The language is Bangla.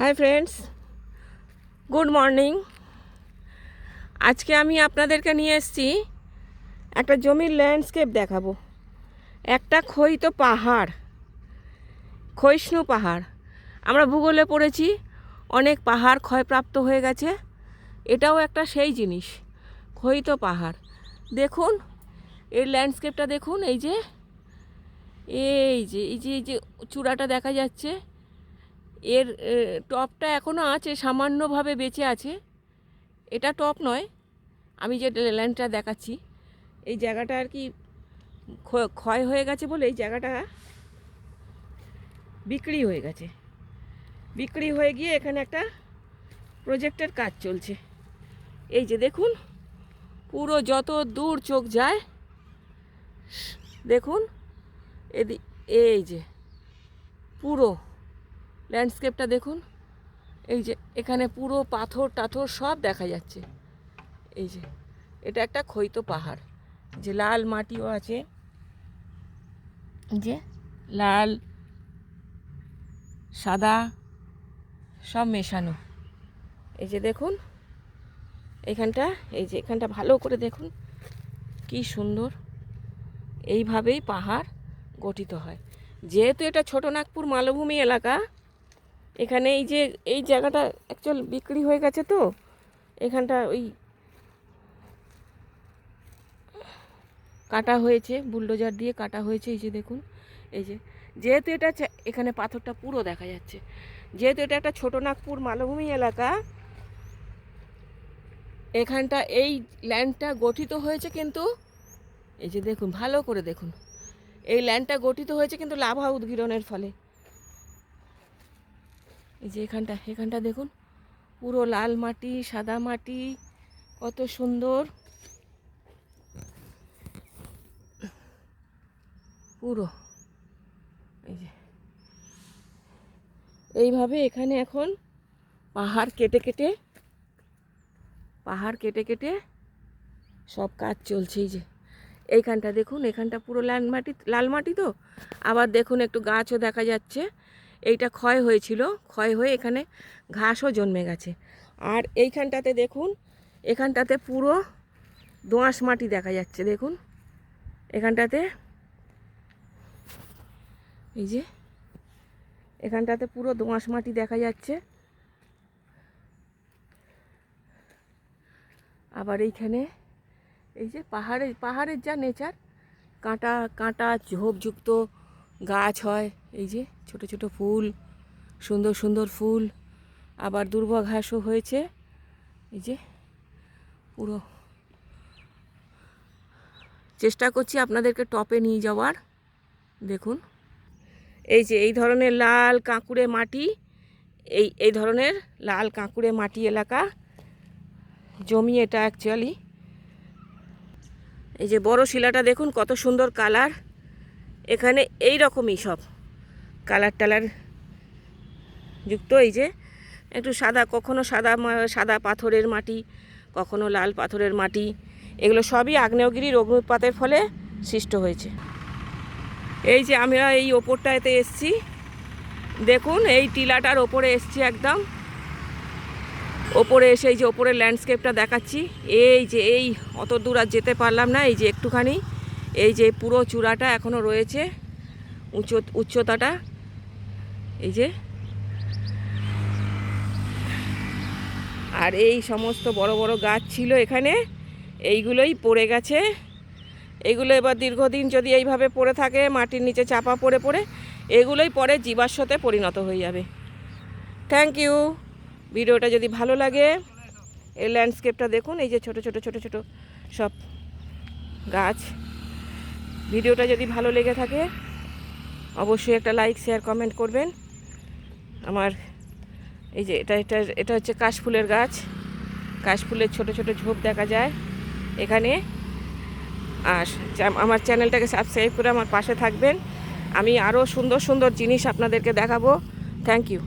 হাই ফ্রেন্ডস গুড মর্নিং আজকে আমি আপনাদেরকে নিয়ে এসেছি একটা জমির ল্যান্ডস্কেপ দেখাবো। একটা ক্ষয়িত পাহাড় ক্ষয়িষ্ণু পাহাড়। আমরা ভূগোলে পড়েছি, অনেক পাহাড় ক্ষয়প্রাপ্ত হয়ে গেছে। এটাও একটা সেই জিনিস ক্ষয়িত পাহাড়। দেখুন, এর ল্যান্ডস্কেপটা দেখুন, এই যে এই যে এই যে এই যে চূড়াটা দেখা যাচ্ছে। এর টপটা এখনও আছে, সামান্যভাবে বেঁচে আছে। এটা টপ নয়, আমি যে ল্যান্ডটা দেখাচ্ছি, এই জায়গাটা আর কি ক্ষয় হয়ে গেছে বলে এই জায়গাটা বিক্রি হয়ে গেছে। বিক্রি হয়ে গিয়ে এখানে একটা প্রজেক্টের কাজ চলছে। এই যে দেখুন, পুরো যত দূর চোখ যায়, দেখুন, এদি, এই যে, পুরো ল্যান্ডস্কেপটা দেখুন। এই যে, এখানে পুরো পাথর টাথর সব দেখা যাচ্ছে। এই যে, এটা একটা ক্ষয়িত পাহাড়, যে লাল মাটিও আছে। যে, লাল, সাদা, সব মেশানো। এই যে দেখুন, এখানটা, এই যে এখানটা ভালো করে দেখুন, কি সুন্দর। এইভাবেই পাহাড় গঠিত হয়। যেহেতু এটা ছোটনাগপুর মালভূমি এলাকা এখানে এই যে, এই জায়গাটা অ্যাকচুয়াল বিক্রি হয়ে গেছে তো। এখানটা ওই কাটা হয়েছে, বুলডোজার দিয়ে কাটা হয়েছে, এই যে দেখুন, এই যে। যেহেতু এটা এখানে পাথরটা পুরো দেখা যাচ্ছে। যেহেতু এটা একটা ছোটনাগপুর মালভূমি এলাকা, এখানটা এই ল্যান্ডটা গঠিত হয়েছে কিন্তু, এই যে দেখুন, ভালো করে দেখুন। এই ল্যান্ডটা গঠিত হয়েছে কিন্তু লাভা উদ্গীরণের ফলে। এই যে এখানটা এখানটা দেখুন, পুরো লাল মাটি, সাদা মাটি, কত সুন্দর। পুরো, এই যে। এইভাবে এখানে এখন পাহাড় কেটে কেটে, পাহাড় কেটে কেটে সব কাজ চলছে, এই যে। এইখানটা দেখুন, এখানটা পুরো লাল মাটি লাল মাটি তো? আবার দেখুন, একটু গাছও দেখা যাচ্ছে। এইটা ক্ষয় হয়েছিল, ক্ষয় হয়ে এখানে ঘাসও জন্মে গেছে। আর এইখানটাতে দেখুন, এখানটাতে পুরো দোঁয়াশ মাটি দেখা যাচ্ছে, দেখুন। এখানটাতে এই যে, এখানটাতে পুরো দোঁয়াশ মাটি দেখা যাচ্ছে। আবার এইখানে এই যে পাহাড়ের পাহাড়ের যা নেচার কাঁটা কাঁটা ঝোপযুক্ত গাছ হয়, এই যে ছোট ছোট ফুল, সুন্দর সুন্দর ফুল, আবার দুর্বা ঘাসও হয়েছে, এই যে পুরো। চেষ্টা করছি আপনাদেরকে টপে নিয়ে যাওয়ার, দেখুন। এই যে এই ধরনের লাল কাঁকুড়ে মাটি, এই এই ধরনের লাল কাঁকুড়ে মাটি এলাকা, জমি এটা অ্যাকচুয়ালি এই যে বড় শিলাটা দেখুন কত সুন্দর কালার এখানে এই রকমই সব। কালার টালার যুক্ত, এই যে একটু সাদা, কখনো সাদা সাদা পাথরের মাটি, কখনো লাল পাথরের মাটি, এগুলো সবই আগ্নেয়গিরির অগ্নুৎপাতের ফলে সৃষ্ট হয়েছে। এই যে আমরা এই ওপরটাতে এসছি, দেখুন এই টিলাটার ওপরে এসছি একদম। ওপরে এসে এই যে ওপরের ল্যান্ডস্কেপটা দেখাচ্ছি। এই যে এই অত দূর আর যেতে পারলাম না, এই যে একটুখানি। এই যে পুরো চূড়াটা এখনও রয়েছে, উচ্চ, উচ্চতাটা, এই যে। আর এই সমস্ত বড় বড় গাছ ছিল এখানে, এইগুলোই পড়ে গেছে। এগুলো এবার দীর্ঘদিন যদি এইভাবে পড়ে থাকে, মাটির নিচে চাপা পড়ে পড়ে, এগুলোই পরে জীবাশ্মতে পরিণত হয়ে যাবে। থ্যাংক ইউ ভিডিওটা যদি ভালো লাগে, এই ল্যান্ডস্কেপটা দেখুন, এই যে ছোট ছোট ছোট ছোট সব গাছ। ভিডিওটা যদি ভালো লেগে থাকে, অবশ্যই একটা লাইক শেয়ার কমেন্ট করবেন। আমার এই যে এটা এটা এটা হচ্ছে কাশফুলের গাছ। কাশফুলের ছোট ছোট ঝোপ দেখা যায় এখানে। আর আমার চ্যানেলটাকে সাবস্ক্রাইব করে আমার পাশে থাকবেন। আমি আরও সুন্দর সুন্দর জিনিস আপনাদেরকে দেখাবো। Thank you